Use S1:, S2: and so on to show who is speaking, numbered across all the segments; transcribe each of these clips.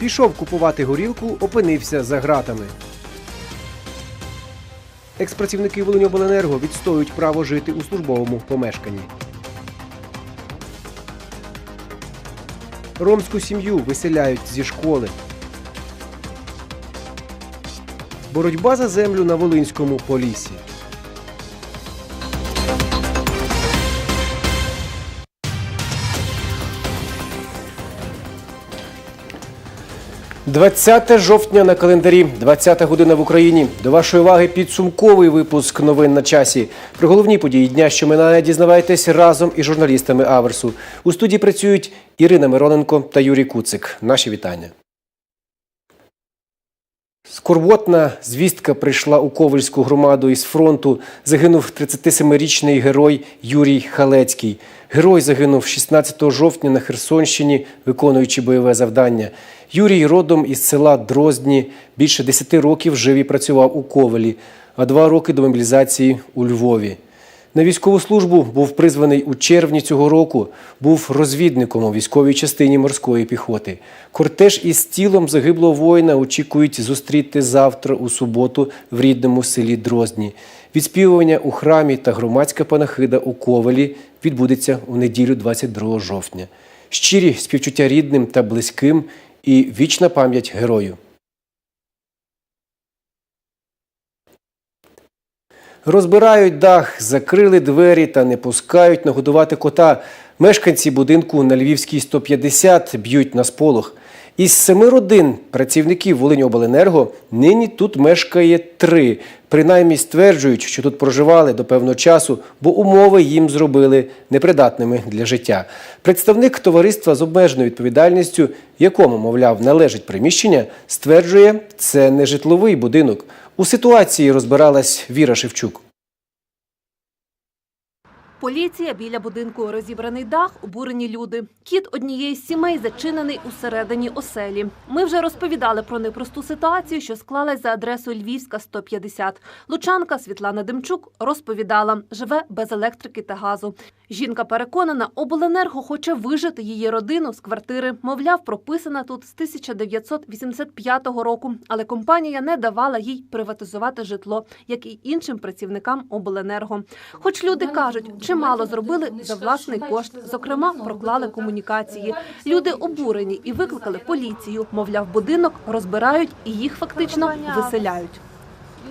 S1: Пішов купувати горілку, опинився за ґратами. Експрацівники Волиньобленерго відстоюють право жити у службовому помешканні. Ромську сім'ю виселяють зі школи. Боротьба за землю на Волинському полісі. «20 жовтня на календарі, 20 година в Україні. До вашої уваги підсумковий випуск новин на часі. Про головні події дня, що минає, дізнавайтесь разом із журналістами Аверсу. У студії працюють Ірина Мироненко та Юрій Куцик. Наші вітання. Скорботна звістка прийшла у Ковальську громаду із фронту. Загинув 37-річний герой Юрій Халецький. Герой загинув 16 жовтня на Херсонщині, виконуючи бойове завдання. Юрій родом із села Дроздні. Більше 10 років жив і працював у Ковалі, а два роки до мобілізації у Львові. На військову службу був призваний у червні цього року. Був розвідником у військовій частині морської піхоти. Кортеж із тілом загиблого воїна очікують зустріти завтра у суботу в рідному селі Дроздні. Відспівування у храмі та громадська панахида у Ковалі відбудеться у неділю 22 жовтня. Щирі співчуття рідним та близьким і вічна пам'ять герою. Розбирають дах, закрили двері та не пускають нагодувати кота. Мешканці будинку на Львівській 150 б'ють на сполох. Із семи родин працівників Волиньобленерго нині тут мешкає три. Принаймні стверджують, що тут проживали до певного часу, бо умови їм зробили непридатними для життя. Представник товариства з обмеженою відповідальністю, якому, мовляв, належить приміщення, стверджує, це не житловий будинок. У ситуації розбиралась Віра Шевчук.
S2: Поліція біля будинку розібраний дах, обурені люди. Кіт однієї з сімей зачинений усередині оселі. Ми вже розповідали про непросту ситуацію, що склалась за адресою Львівська 150. Лучанка Світлана Демчук розповідала, живе без електрики та газу. Жінка переконана, обленерго хоче вижити її родину з квартири. Мовляв, прописана тут з 1985 року, але компанія не давала їй приватизувати житло, як і іншим працівникам обленерго. Хоч люди кажуть, чимало зробили за власний кошт. Зокрема, проклали комунікації. Люди обурені і викликали поліцію. Мовляв, будинок розбирають і їх фактично виселяють.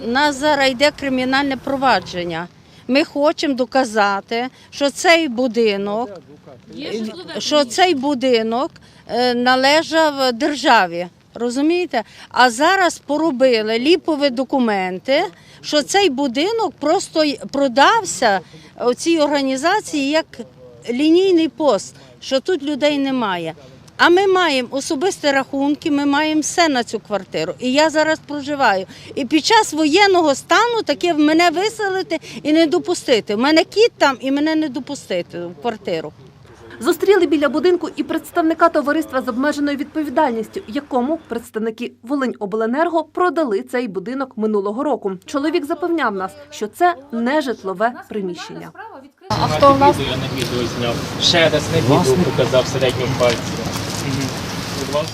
S3: У нас зараз йде кримінальне провадження. Ми хочемо доказати, що цей будинок, що цей будинок е, належав державі. Розумієте? А зараз поробили ліпові документи, що цей будинок просто продався цій організації як лінійний пост, що тут людей немає. А ми маємо особисті рахунки, ми маємо все на цю квартиру. І я зараз проживаю. І під час воєнного стану таке мене виселити і не допустити. У мене кіт там і мене не допустити в квартиру.
S2: Зустріли біля будинку і представника товариства з обмеженою відповідальністю, якому представники Волиньобленерго продали цей будинок минулого року. Чоловік запевняв нас, що це не житлове приміщення.
S4: А хто у нас? Я на відео зняв. Ще раз на відео показав середнім пальцем.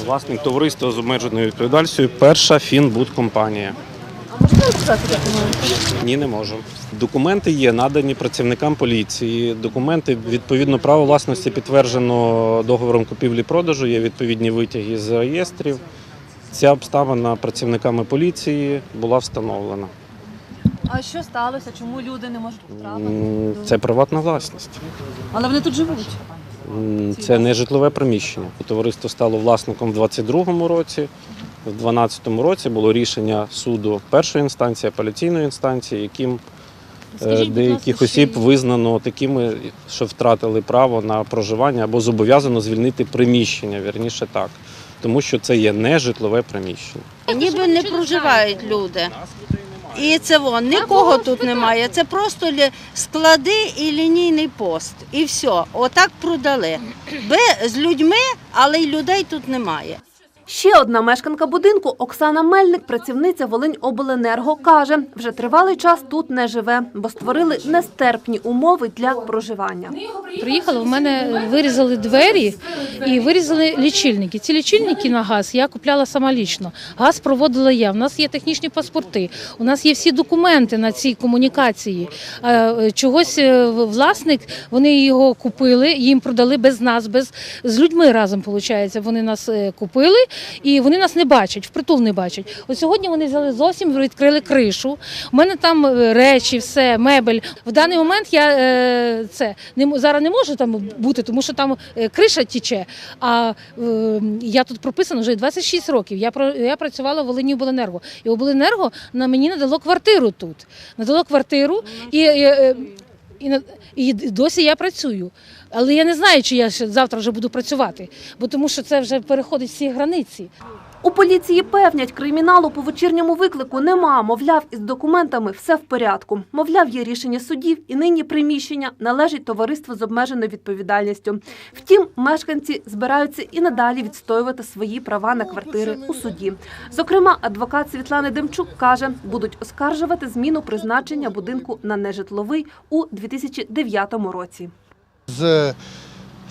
S5: Власник товариства з обмеженою відповідальністю перша фінбудкомпанія. Ні, не можу. Документи є надані працівникам поліції. Документи відповідно право власності підтверджено договором купівлі-продажу. Є відповідні витяги з реєстрів. Ця обставина працівниками поліції була встановлена.
S2: А що сталося? Чому люди не можуть потрапити?
S5: Це приватна власність.
S2: Але вони тут живуть.
S5: Це не житлове приміщення. Товариство стало власником в 2022 році. В 2012 році було рішення суду першої інстанції, апеляційної інстанції, яким е, деяких осіб визнано такими, що втратили право на проживання або зобов'язано звільнити приміщення, вірніше так, тому що це є не житлове приміщення.
S3: Ніби не проживають люди. І це вон, нікого тут немає. Це просто склади і лінійний пост. І все. Отак продали. Би з людьми, але й людей тут немає.
S2: Ще одна мешканка будинку Оксана Мельник, працівниця Волиньобленерго, каже, вже тривалий час тут не живе, бо створили нестерпні умови для проживання.
S6: Приїхала, в мене вирізали двері і вирізали лічильники. Ці лічильники на газ я купляла сама лічно. Газ проводила я. У нас є технічні паспорти, у нас є всі документи на цій комунікації. Е, Чогось е, власник, вони його купили, їм продали без нас, без з людьми разом. Виходить, вони нас е, купили і вони нас не бачать, впритул не бачать. От сьогодні вони взяли зовсім відкрили кришу. У мене там е, речі, все, мебель. В даний момент я е, це зараз не можу там бути, тому що там е, криша тіче. А я тут прописана вже 26 років. Я працювала в Волині обленерго. І обленерго мені надало квартиру тут. Надало квартиру і. і досі я працюю. Але я не знаю, чи я завтра вже буду працювати, бо тому що це вже переходить всі границі.
S2: У поліції певнять, криміналу по вечірньому виклику нема. Мовляв, із документами все в порядку. Мовляв, є рішення судів, і нині приміщення належить товариству з обмеженою відповідальністю. Втім, мешканці збираються і надалі відстоювати свої права на квартири у суді. Зокрема, адвокат Світлани Демчук каже, будуть оскаржувати зміну призначення будинку на нежитловий у 2009 році.
S7: З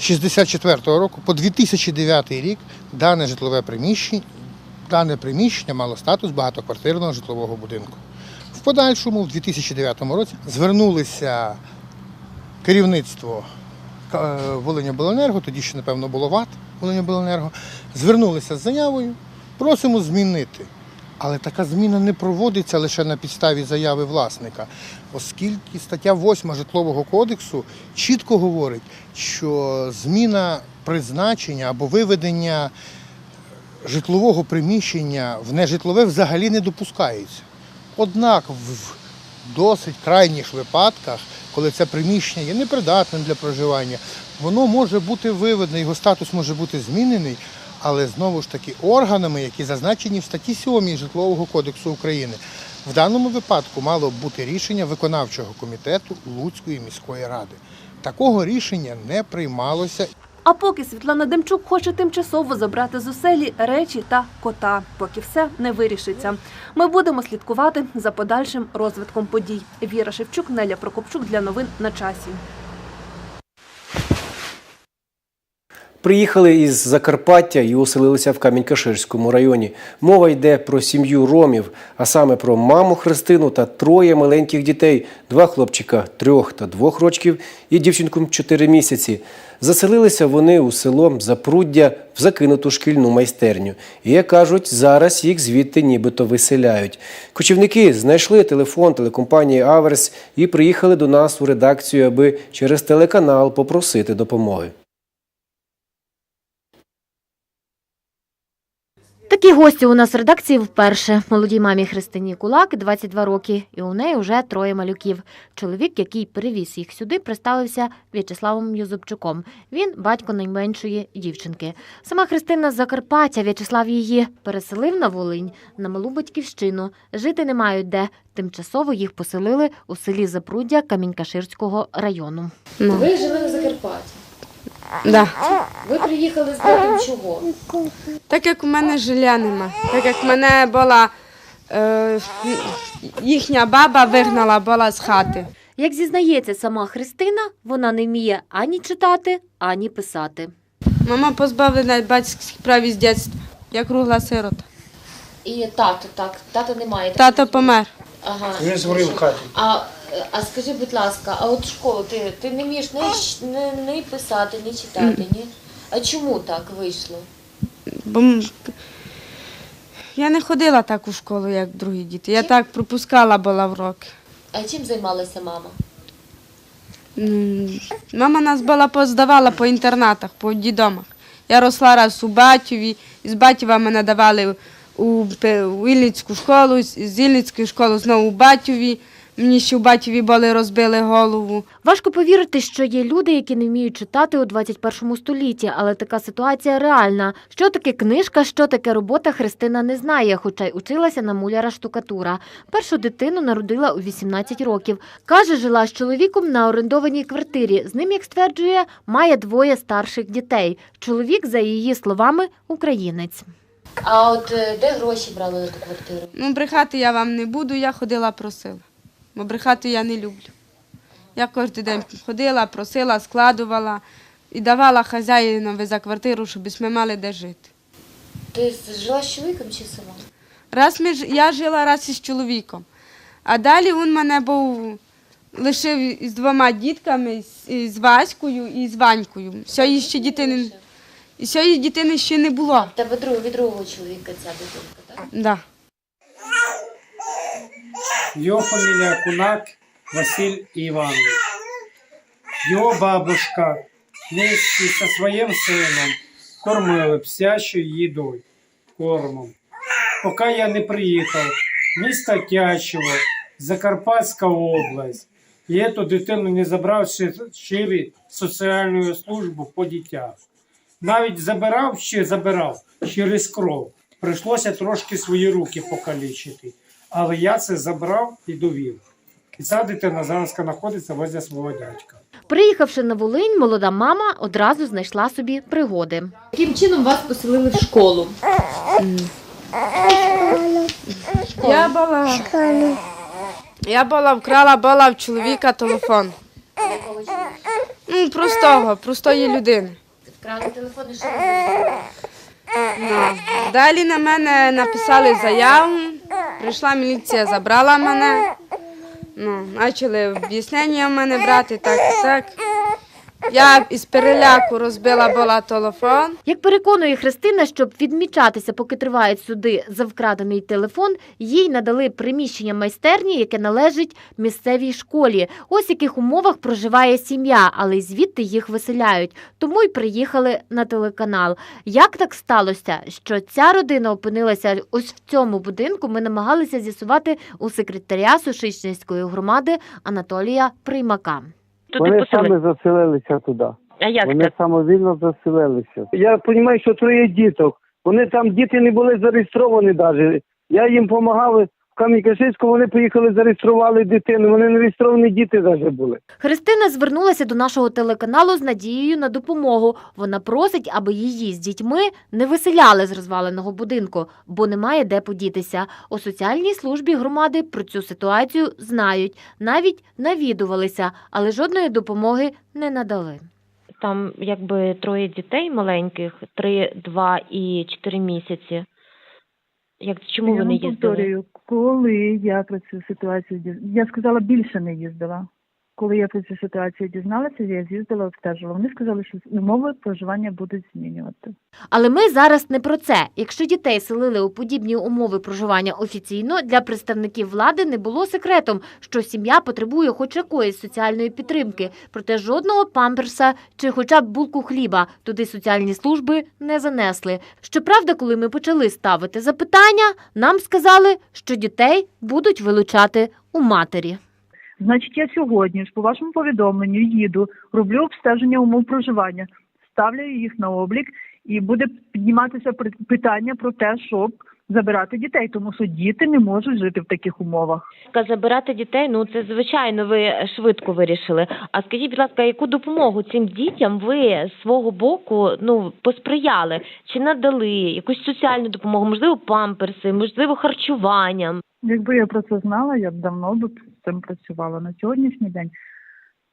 S7: 64-го року по 2009 рік дане житлове приміщення, дане приміщення мало статус багатоквартирного житлового будинку. В подальшому, в 2009 році, звернулися керівництво е, Волиньобленерго, тоді ще, напевно, було ВАТ Волиньобленерго, звернулися з заявою, просимо змінити. Але така зміна не проводиться лише на підставі заяви власника, оскільки стаття 8 житлового кодексу чітко говорить, що зміна призначення або виведення житлового приміщення в нежитлове взагалі не допускається. Однак в досить крайніх випадках, коли це приміщення є непридатним для проживання, воно може бути виведене, його статус може бути змінений, але знову ж таки органами, які зазначені в статті 7 Житлового кодексу України. В даному випадку мало б бути рішення виконавчого комітету Луцької міської ради. Такого рішення не приймалося
S2: А поки Світлана Демчук хоче тимчасово забрати з оселі речі та кота, поки все не вирішиться. Ми будемо слідкувати за подальшим розвитком подій. Віра Шевчук, Неля Прокопчук для новин на часі.
S1: Приїхали із Закарпаття і оселилися в Камінь-Каширському районі. Мова йде про сім'ю ромів, а саме про маму Христину та троє маленьких дітей: два хлопчика трьох та двох років і дівчинку чотири місяці. Заселилися вони у село Запруддя в закинуту шкільну майстерню. І, як кажуть, зараз їх звідти нібито виселяють. Кочівники знайшли телефон телекомпанії Аверс і приїхали до нас у редакцію, аби через телеканал попросити допомоги.
S8: Такі гості у нас в редакції вперше. Молодій мамі Христині Кулак 22 роки, і у неї вже троє малюків. Чоловік, який перевіз їх сюди, представився В'ячеславом Юзупчуком. Він батько найменшої дівчинки. Сама Христина з Закарпаття В'ячеслав її переселив на Волинь на малу батьківщину. Жити не мають де. Тимчасово їх поселили у селі Запруддя Камінькаширського району.
S9: Ви жили.
S10: Да.
S9: Ви приїхали з батьком чого?
S10: Так як у мене жиля нема, так як мене була е, їхня баба вигнала була з хати.
S8: Як зізнається сама Христина, вона не вміє ані читати, ані писати.
S10: Мама позбавлена батьківських прав із дитинства. Я кругла сирота.
S9: І тато, так, тата немає.
S10: Тато помер.
S9: Ага.
S7: Він згорів в хаті.
S9: А, а скажи, будь ласка, а от школу ти, ти не вмієш ні, ні, ні писати, ні читати, ні? А чому так вийшло?
S10: Бо м- я не ходила так у школу, як другі діти. Я так пропускала була уроки.
S9: А чим займалася мама?
S10: М, Мама нас була поздавала по інтернатах, по дідомах. Я росла раз у Батьові, і з Батьова мене давали у, Пе- у школу, з з школи знову у Батьові. Мені ще у Батьові були розбили голову.
S8: Важко повірити, що є люди, які не вміють читати у 21 столітті, але така ситуація реальна. Що таке книжка, що таке робота, Христина не знає, хоча й училася на муляра штукатура. Першу дитину народила у 18 років. Каже, жила з чоловіком на орендованій квартирі. З ним, як стверджує, має двоє старших дітей. Чоловік, за її словами, українець.
S11: А от е, де гроші брали на ту квартиру?
S10: Ну, брехати я вам не буду, я ходила просила. Бо брехати я не люблю. Я кожен день ходила, просила, складувала і давала хазяїнові за квартиру, щоб ми мали де жити.
S11: Ти жила з чоловіком чи сама?
S10: Раз ми, я жила раз із чоловіком, а далі він мене був лишив із двома дітками, з, Ваською і з Ванькою. Сьогодні ще дітини, сьогодні дітини ще не було.
S11: В тебе від другого чоловіка ця дитинка, так?
S10: Да.
S12: Його фамілія Кунак Василь Іванович. Його бабушка вместе со своїм сином кормили псячою їдою, кормом. Поки я не приїхав, місто Тячево, Закарпатська область, і эту дитину не забрав через соціальну службу по дітях. Навіть забирав ще забирав через кров. Прийшлося трошки свої руки покалічити. Але я це забрав і довів. І ця дитина зараз знаходиться возле свого дядька.
S8: Приїхавши на Волинь, молода мама одразу знайшла собі пригоди.
S13: Яким чином вас поселили в школу?
S10: Я була, я була вкрала була в чоловіка телефон. Ну, простого, простої людини.
S11: Вкрали телефон і що
S10: Ну, Далі на мене написали заяву, прийшла міліція, забрала мене. Ну, почали об'яснення в мене брати, так так. Я із переляку розбила була телефон.
S8: Як переконує Христина, щоб відмічатися, поки тривають суди за вкрадений телефон, їй надали приміщення майстерні, яке належить місцевій школі. Ось яких умовах проживає сім'я, але звідти їх виселяють. Тому й приїхали на телеканал. Як так сталося, що ця родина опинилася ось в цьому будинку? Ми намагалися з'ясувати у секретаря Сушичницької громади Анатолія Приймака.
S14: Вони саме заселилися туди.
S13: А як
S14: Вони самовільно заселилися. Я розумію, що троє діток. Вони там діти не були зареєстровані навіть. Я їм допомагав в Кам'янь-Каширську, вони поїхали, зареєстрували дитину. Вони не реєстровані діти навіть були.
S8: Христина звернулася до нашого телеканалу з надією на допомогу. Вона просить, аби її з дітьми не виселяли з розваленого будинку, бо немає де подітися. У соціальній службі громади про цю ситуацію знають, навіть навідувалися, але жодної допомоги не надали.
S15: Там якби троє дітей маленьких, три, два і чотири місяці. Як чому
S16: я
S15: ви не їздили?
S16: повторюю, коли я про цю ситуацію я сказала, більше не їздила. Коли я про цю ситуацію дізналася, я з'їздила, обстежила. Вони сказали, що умови проживання будуть змінювати.
S8: Але ми зараз не про це. Якщо дітей селили у подібні умови проживання офіційно, для представників влади не було секретом, що сім'я потребує хоч якоїсь соціальної підтримки, проте жодного памперса чи хоча б булку хліба туди соціальні служби не занесли. Щоправда, коли ми почали ставити запитання, нам сказали, що дітей будуть вилучати у матері.
S16: Значить, я сьогодні ж по вашому повідомленню їду, роблю обстеження умов проживання, ставлю їх на облік, і буде підніматися питання про те, щоб забирати дітей, тому що діти не можуть жити в таких умовах.
S15: Забирати дітей, ну це звичайно, ви швидко вирішили. А скажіть, будь ласка, яку допомогу цим дітям ви з свого боку ну посприяли? Чи надали якусь соціальну допомогу, можливо, памперси, можливо, харчуванням?
S16: Якби я про це знала, я б давно б цим працювала. На сьогоднішній день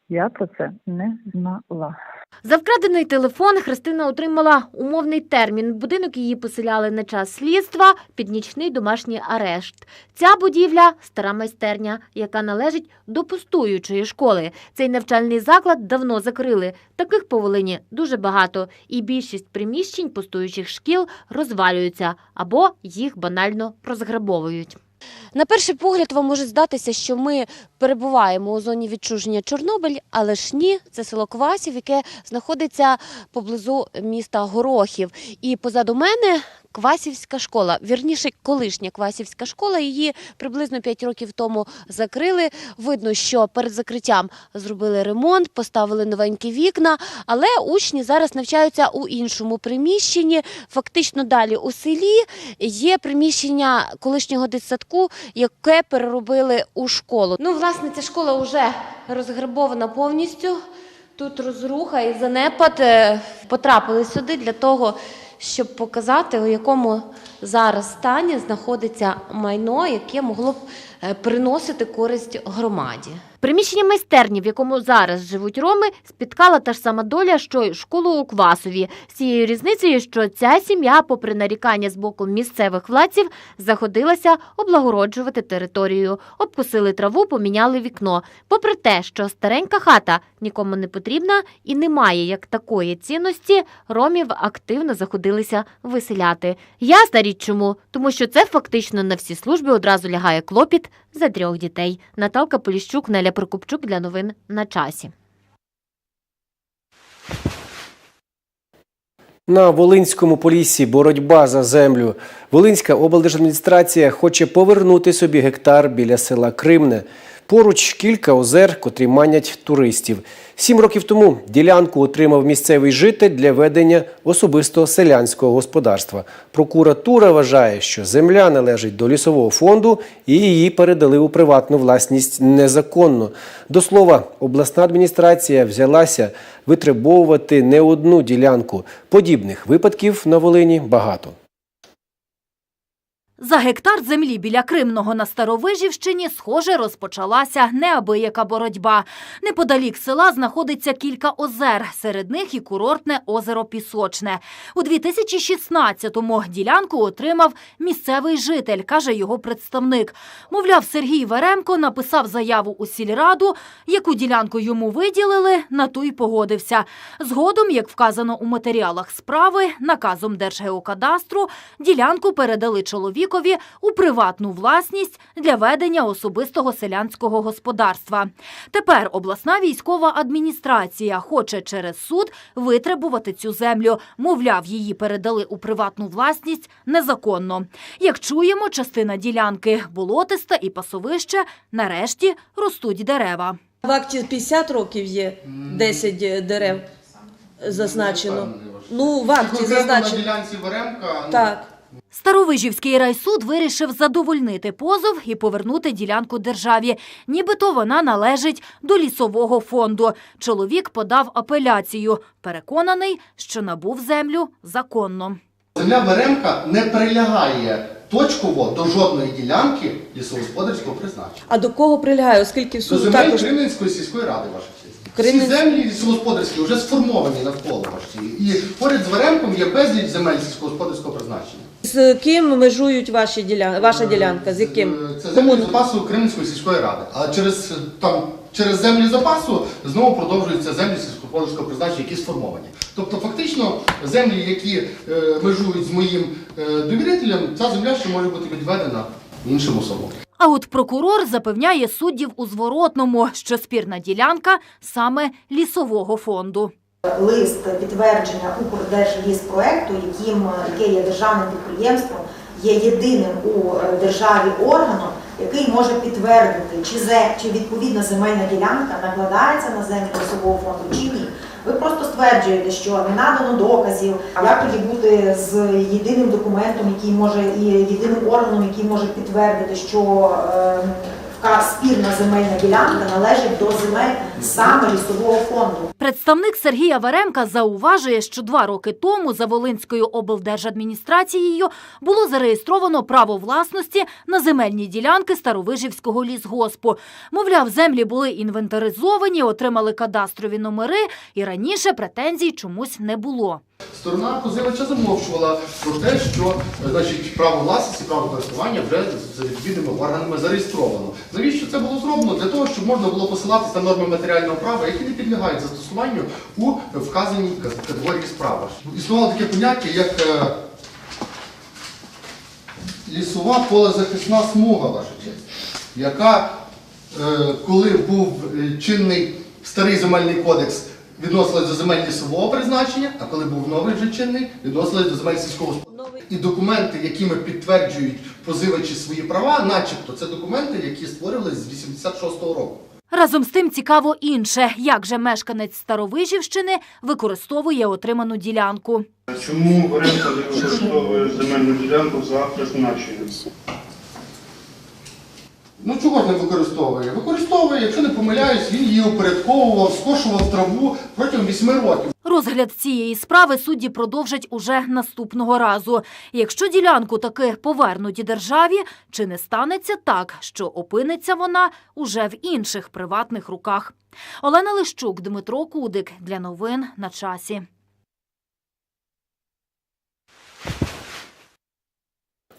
S16: я про це не знала.
S8: За вкрадений телефон Христина отримала умовний термін. Будинок її поселяли на час слідства під нічний домашній арешт. Ця будівля стара майстерня, яка належить до пустуючої школи. Цей навчальний заклад давно закрили. Таких по Волині дуже багато, і більшість приміщень пустуючих шкіл розвалюються або їх банально розграбовують.
S9: На перший погляд вам може здатися, що ми перебуваємо у зоні відчуження Чорнобиль, але ж ні, це село Квасів, яке знаходиться поблизу міста Горохів. І позаду мене Квасівська школа, вірніше, колишня Квасівська школа. Її приблизно 5 років тому закрили. Видно, що перед закриттям зробили ремонт, поставили новенькі вікна, але учні зараз навчаються у іншому приміщенні. Фактично далі у селі є приміщення колишнього дитсадку, яке переробили у школу. Ну, власне, ця школа вже розграбована повністю. Тут розруха і занепад е, потрапили сюди для того, щоб показати, у якому зараз стані знаходиться майно, яке могло б приносити користь громаді.
S8: Приміщення майстерні, в якому зараз живуть роми, спіткала та ж сама доля, що й школу у Квасові. З цією різницею, що ця сім'я, попри нарікання з боку місцевих владців, заходилася облагороджувати територію. Обкусили траву, поміняли вікно. Попри те, що старенька хата нікому не потрібна і не має як такої цінності, ромів активно заходилися виселяти. Ясна річ чому, тому що це фактично на всі служби одразу лягає клопіт за трьох дітей. Наталка Поліщук, Неля Прокопчук для новин на часі.
S1: На Волинському полісі боротьба за землю. Волинська облдержадміністрація хоче повернути собі гектар біля села Кримне. Поруч кілька озер, котрі манять туристів. Сім років тому ділянку отримав місцевий житель для ведення особистого селянського господарства. Прокуратура вважає, що земля належить до лісового фонду і її передали у приватну власність незаконно. До слова, обласна адміністрація взялася витребовувати не одну ділянку. Подібних випадків на Волині багато.
S13: За гектар землі біля Кримного на Старовижівщині, схоже, розпочалася неабияка боротьба. Неподалік села знаходиться кілька озер, серед них і курортне озеро Пісочне. У 2016-му ділянку отримав місцевий житель, каже його представник. Мовляв, Сергій Веремко написав заяву у сільраду, яку ділянку йому виділили, на ту й погодився. Згодом, як вказано у матеріалах справи, наказом Держгеокадастру ділянку передали чоловікові у приватну власність для ведення особистого селянського господарства. Тепер обласна військова адміністрація хоче через суд витребувати цю землю. Мовляв, її передали у приватну власність незаконно. Як чуємо, частина ділянки болотиста і пасовище нарешті ростуть дерева.
S17: В акті 50 років є 10 дерев зазначено. Ну, в акті зазначено.
S7: ділянці Веремка
S17: Так.
S13: Старовижівський райсуд вирішив задовольнити позов і повернути ділянку державі. Нібито вона належить до лісового фонду. Чоловік подав апеляцію. Переконаний, що набув землю законно.
S18: Земля Веремка не прилягає точково до жодної ділянки лісогосподарського призначення.
S17: А до кого прилягає, оскільки в
S18: До
S17: суду
S18: земель
S17: також
S18: Кремлінської сільської ради, ваша честь. Всі землі лісогосподарські вже сформовані навколо ваші. І поряд з Веремком є безліч земель сільськогосподарського призначення.
S17: З ким межують ваші ділян... ваша ділянка? З яким?
S18: Е, Це землі запасу Кремлінської сільської ради. А через е, там через землі запасу знову продовжуються землі сільськогосподарського призначення, які сформовані. Тобто, фактично, землі, які е, межують з моїм е, довірителем, ця земля ще може бути відведена іншим особам.
S13: А от прокурор запевняє суддів у зворотному, що спірна ділянка саме лісового фонду.
S19: Лист підтвердження Укрдержліспроекту, яким яке є державним підприємством, є єдиним у е, державі органом, який може підтвердити, чи зе чи відповідна земельна ділянка накладається на землю лісового фонду чи ні. Ви просто стверджуєте, що не надано доказів, як тоді бути з єдиним документом, який може і єдиним органом, який може підтвердити, що е, вка- спірна земельна ділянка належить до земель саме лісового фонду.
S13: Представник Сергія Веремка зауважує, що два роки тому за Волинською облдержадміністрацією було зареєстровано право власності на земельні ділянки Старовижівського лісгоспу. Мовляв, землі були інвентаризовані, отримали кадастрові номери, і раніше претензій чомусь не було.
S18: Сторона позивача замовчувала про те, що е, значить, право власності, право користування вже за відповідними органами зареєстровано. Навіщо це було зроблено? Для того, щоб можна було посилатися на норми матеріального права, які не підлягають застосуванню у вказаній категорії справи. Існувало таке поняття, як е, лісова полезахисна смуга, ваша честь, яка, е, коли був чинний старий земельний кодекс, відносилась до земель лісового призначення, а коли був новий вже чинний, відносилась до земель сільського господарства. І документи, якими підтверджують позивачі свої права, начебто, це документи, які створювалися з 86-го року.
S13: Разом з тим цікаво інше, як же мешканець Старовижівщини використовує отриману ділянку.
S20: Чому Веремко використовує земельну ділянку за призначенням?
S18: Ну чого ж не використовує? Використовує, якщо не помиляюсь, він її упорядковував, скошував траву протягом 8 років.
S13: Розгляд цієї справи судді продовжать уже наступного разу. Якщо ділянку таки повернуть державі, чи не станеться так, що опиниться вона уже в інших приватних руках? Олена Лищук, Дмитро Кудик для новин на часі.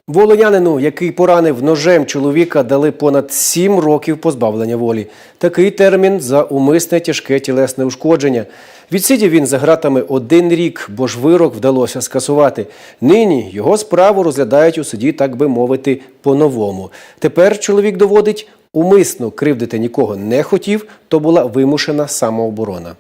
S1: Волонянину, який поранив ножем чоловіка, дали понад сім років позбавлення волі. Такий термін за умисне тяжке тілесне ушкодження. Відсидів він за ґратами один рік, бо ж вирок вдалося скасувати. Нині його справу розглядають у суді, так би мовити, по-новому. Тепер чоловік доводить, умисно кривдити нікого не хотів, то була вимушена самооборона.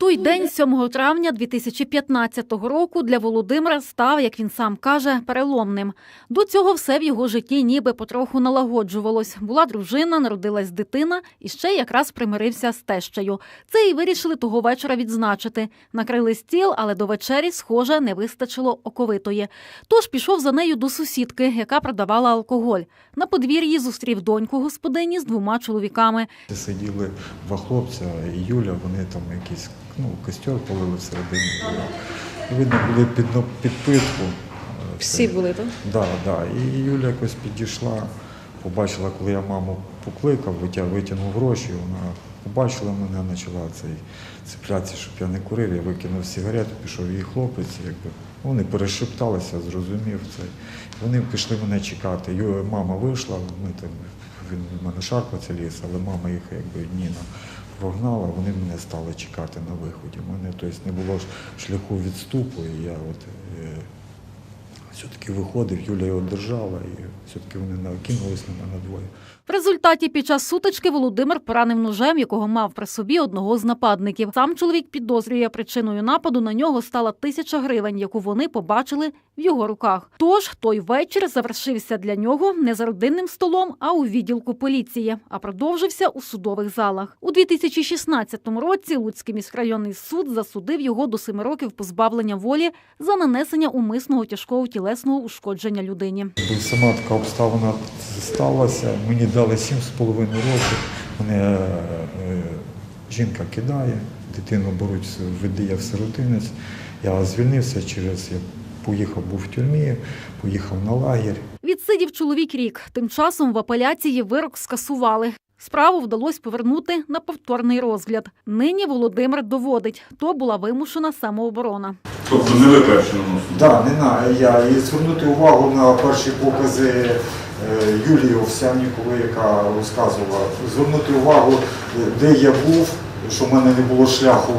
S13: Той день, 7 травня 2015 року, для Володимира став, як він сам каже, переломним. До цього все в його житті ніби потроху налагоджувалось. Була дружина, народилась дитина і ще якраз примирився з тещею. Це і вирішили того вечора відзначити. Накрили стіл, але до вечері, схоже, не вистачило оковитої. Тож пішов за нею до сусідки, яка продавала алкоголь. На подвір'ї зустрів доньку господині з двома чоловіками.
S21: Сиділи два хлопця і Юля, вони там якийсь ну, костер полили всередині. І видно, були під підпитку. Е,
S17: Всі були, так?
S21: Да, да. І Юля якось підійшла, побачила, коли я маму покликав, витя- витягнув гроші, вона побачила мене, почала цей цеплятися, щоб я не курив, я викинув сигарету, пішов її хлопець, якби. Вони перешепталися, зрозумів це. Вони пішли мене чекати. Ю- Мама вийшла, ми там, він в мене шарпаться ліс, але мама їх якби Ніна прогнала, вони мене стали чекати на виході. У мене тобто, не було шляху відступу, і я от е, все-таки виходив, Юля його держала, і все-таки вони накинулись на мене двоє.
S13: В результаті під час сутички Володимир поранив ножем, якого мав при собі одного з нападників. Сам чоловік підозрює причиною нападу на нього стала тисяча гривень, яку вони побачили в його руках. Тож той вечір завершився для нього не за родинним столом, а у відділку поліції, а продовжився у судових залах. У 2016 році Луцький міськрайонний суд засудив його до семи років позбавлення волі за нанесення умисного тяжкого тілесного ушкодження людині.
S21: Сама така обставина сталася, мені дали 7,5 років, мене е, жінка кидає, дитину беруть, видає в сиротинець. Я звільнився через, я поїхав, був в тюрмі, поїхав на лагерь.
S13: Відсидів чоловік рік. Тим часом в апеляції вирок скасували. Справу вдалося повернути на повторний розгляд. Нині Володимир доводить, то була вимушена самооборона.
S21: Тобто не ви перші наносили? Так, не на я. І звернути увагу на перші покази Юлії Овсяннікової, яка розказувала. Звернути увагу, е, де я був, що в мене не було шляху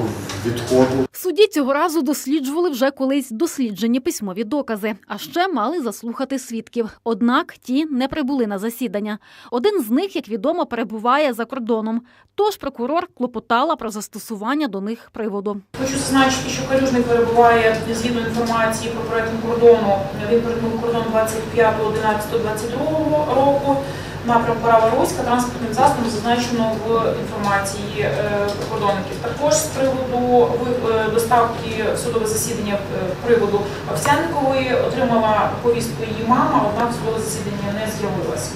S21: відходу.
S13: В суді цього разу досліджували вже колись досліджені письмові докази, а ще мали заслухати свідків. Однак ті не прибули на засідання. Один з них, як відомо, перебуває за кордоном. Тож прокурор клопотала про застосування до них приводу.
S22: Хочу зазначити, що Калюжний перебуває згідно інформації про перетин кордону. Він перетнув кордон 25.11.22 року. Напрям Парава-Руська транспортним засобом зазначено в інформації е, прикордонників. Також з приводу е, доставки судове засідання е, приводу Овсянникової отримала повістку її мама, однак судове засідання не з'явилося.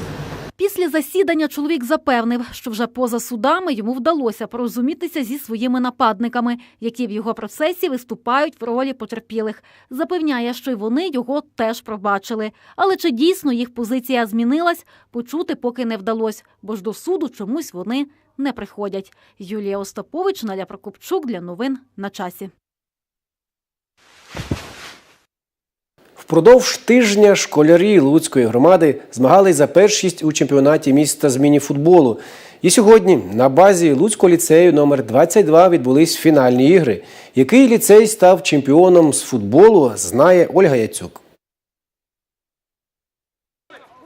S13: Після засідання чоловік запевнив, що вже поза судами йому вдалося порозумітися зі своїми нападниками, які в його процесі виступають в ролі потерпілих. Запевняє, що й вони його теж пробачили. Але чи дійсно їх позиція змінилась, почути поки не вдалося, бо ж до суду чомусь вони не приходять. Юлія Остапович, Наля Прокопчук для новин на часі.
S1: Впродовж тижня школярі Луцької громади змагались за першість у чемпіонаті міста з мініфутболу. І сьогодні на базі Луцького ліцею номер 22 відбулись фінальні ігри. Який ліцей став чемпіоном з футболу, знає Ольга Яцюк.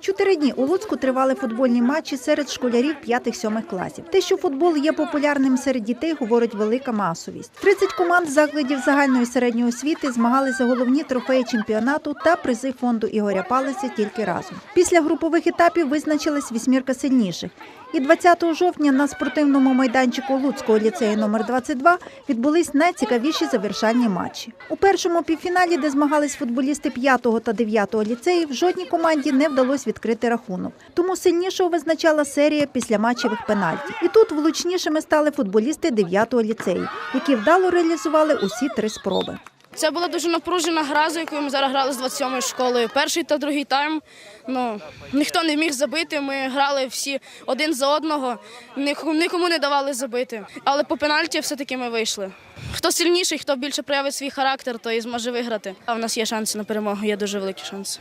S23: Чотири дні у Луцьку тривали футбольні матчі серед школярів 5-7 класів. Те, що футбол є популярним серед дітей, говорить велика масовість. 30 команд закладів загальної середньої освіти змагали за головні трофеї чемпіонату та призи фонду Ігоря Палиця тільки разом. Після групових етапів визначилась вісьмірка сильніших. І 20 жовтня на спортивному майданчику Луцького ліцею номер 22 відбулись найцікавіші завершальні матчі. У першому півфіналі, де змагались футболісти 5 та 9 ліцеїв, жодній команді не вдалося відкрити рахунок. Тому сильнішого визначала серія післяматчевих пенальтів. І тут влучнішими стали футболісти 9-го ліцею, які вдало реалізували усі три спроби.
S24: Це була дуже напружена гра, за якою ми зараз грали з 27-ю школою. Перший та другий тайм. Ну ніхто не міг забити. Ми грали всі один за одного, нікому, не давали забити. Але по пенальті все-таки ми вийшли. Хто сильніший, хто більше проявить свій характер, той зможе виграти. А в нас є шанси на перемогу, є дуже великі шанси.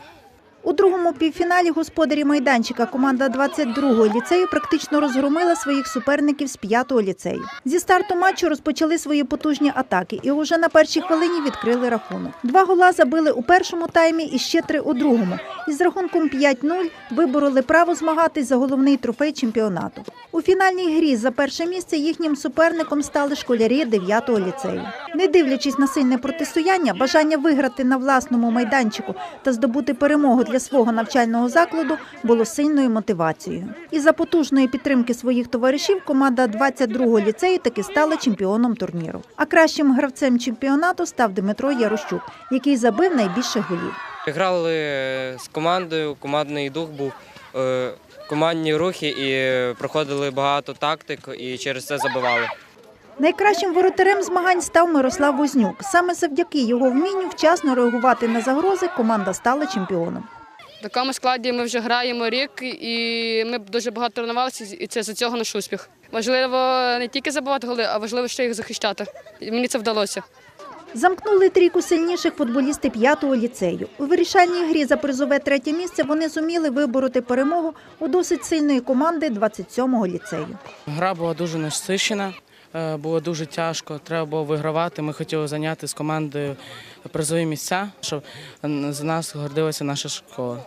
S23: У другому півфіналі господарі майданчика команда 22-го ліцею практично розгромила своїх суперників з 5-го ліцею. Зі старту матчу розпочали свої потужні атаки і уже на першій хвилині відкрили рахунок. Два гола забили у першому таймі і ще три у другому. І з рахунком 5-0 вибороли право змагатись за головний трофей чемпіонату. У фінальній грі за перше місце їхнім суперником стали школярі 9-го ліцею. Не дивлячись на сильне протистояння, бажання виграти на власному майданчику та здобути перемогу для свого навчального закладу було сильною мотивацією. І за потужної підтримки своїх товаришів команда 22-го ліцею таки стала чемпіоном турніру. А кращим гравцем чемпіонату став Дмитро Ярощук, який забив найбільше голів.
S25: Грали з командою, командний дух був, е, командні рухи і проходили багато тактик і через це забивали.
S23: Найкращим воротарем змагань став Мирослав Вознюк. Саме завдяки його вмінню вчасно реагувати на загрози команда стала чемпіоном.
S26: В такому складі ми вже граємо рік, і ми дуже багато тренувалися, і це за цього наш успіх. Важливо не тільки забивати голи, а важливо ще їх захищати. І мені це вдалося.
S23: Замкнули трійку сильніших футболісти 5-го ліцею. У вирішальній грі за призове третє місце вони зуміли вибороти перемогу у досить сильної команди 27-го ліцею.
S27: Гра була дуже насичена, було дуже тяжко. Треба було вигравати. Ми хотіли зайняти з командою призові місця, щоб за нас гордилася наша школа.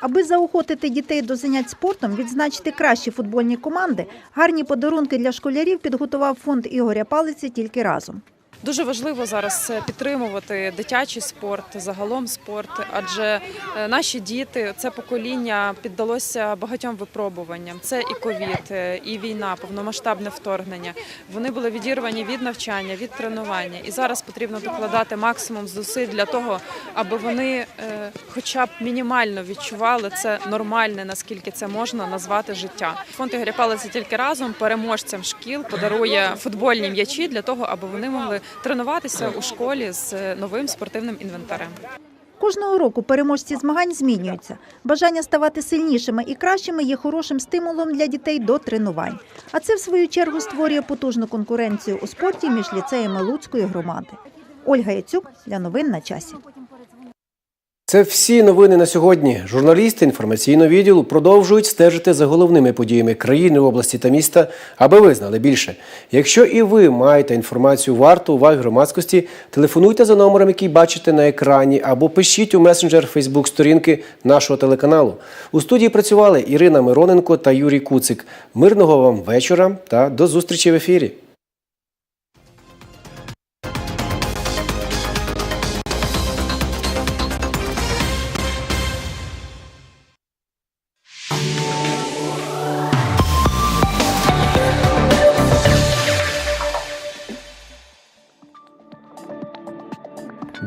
S23: Аби заохотити дітей до занять спортом, відзначити кращі футбольні команди, гарні подарунки для школярів підготував фонд Ігоря Палиці тільки разом.
S28: Дуже важливо зараз е, підтримувати дитячий спорт, загалом спорт, адже е, наші діти, це покоління піддалося багатьом випробуванням. Це і ковід, е, і війна, повномасштабне вторгнення. Вони були відірвані від навчання, від тренування. І зараз потрібно докладати максимум зусиль для того, аби вони, хоча б мінімально відчували це нормальне, наскільки це можна назвати життя. Фонд Ігоря Палиця тільки разом переможцям шкіл подарує футбольні м'ячі для того, аби вони могли тренуватися у школі з новим спортивним інвентарем.
S23: Кожного року переможці змагань змінюються. Бажання ставати сильнішими і кращими є хорошим стимулом для дітей до тренувань. А це, в свою чергу, створює потужну конкуренцію у спорті між ліцеями Луцької громади. Ольга Яцюк для новин на часі.
S1: Це всі новини на сьогодні. Журналісти інформаційного відділу продовжують стежити за головними подіями країни, області та міста, аби ви знали більше. Якщо і ви маєте інформацію варту уваги громадськості, телефонуйте за номером, який бачите на екрані, або пишіть у месенджер Фейсбук сторінки нашого телеканалу. У студії працювали Ірина Мироненко та Юрій Куцик. Мирного вам вечора та до зустрічі в ефірі. –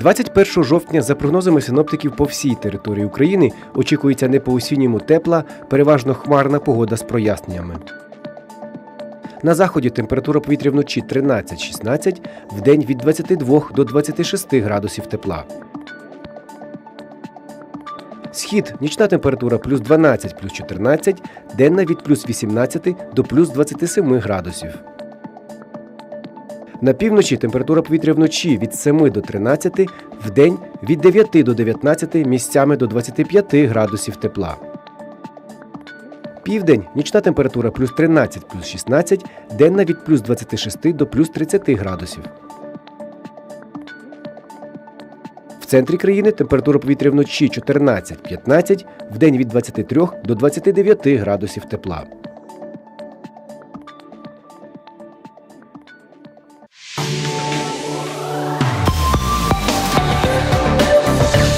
S1: 21 жовтня, за прогнозами синоптиків по всій території України, очікується не по осінньому тепла, переважно хмарна погода з проясненнями. На заході температура повітря вночі 13-16, вдень від 22 до 26 градусів тепла. Схід нічна температура плюс 12 плюс 14, денна від плюс 18 до плюс 27 градусів. На півночі температура повітря вночі від 7 до 13, вдень від 9 до 19, місцями до 25 градусів тепла. Південь нічна температура плюс 13 плюс 16, денна від плюс 26 до плюс 30 градусів. В центрі країни температура повітря вночі 14-15, вдень від 23 до 29 градусів тепла.